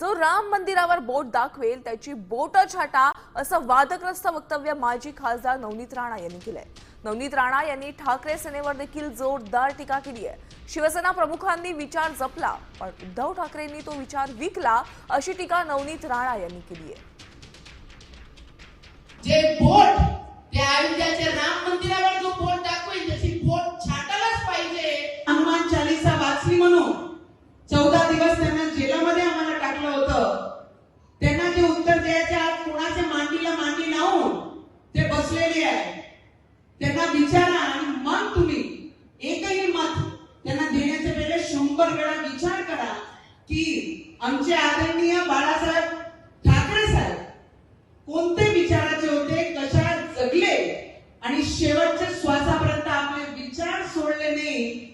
जो राम मंदिरावर बोट दाखवेल त्याची बोट छाटा असं वादग्रस्त वक्तव्य माजी खासदार नवनीत राणा यांनी केलंय. नवनीत राणा यांनी ठाकरे सेनेवर देखील जोरदार टीका केली आहे. शिवसेना प्रमुखांनी विचार जपला पण उद्धव ठाकरेंनी तो विचार विकला अशी टीका नवनीत राणा यांनी केली आहे. ते आहे. त्यांना विचारा आणि मग तुम्ही. एकही मत त्यांना देण्याच्या पहिले शंभर वेळा विचार करा की आमचे आदरणीय बाळासाहेब ठाकरे साहेब कोणते विचाराचे होते कशा जगले आणि शेवटच्या श्वासापर्यंत आपले विचार सोडले नाही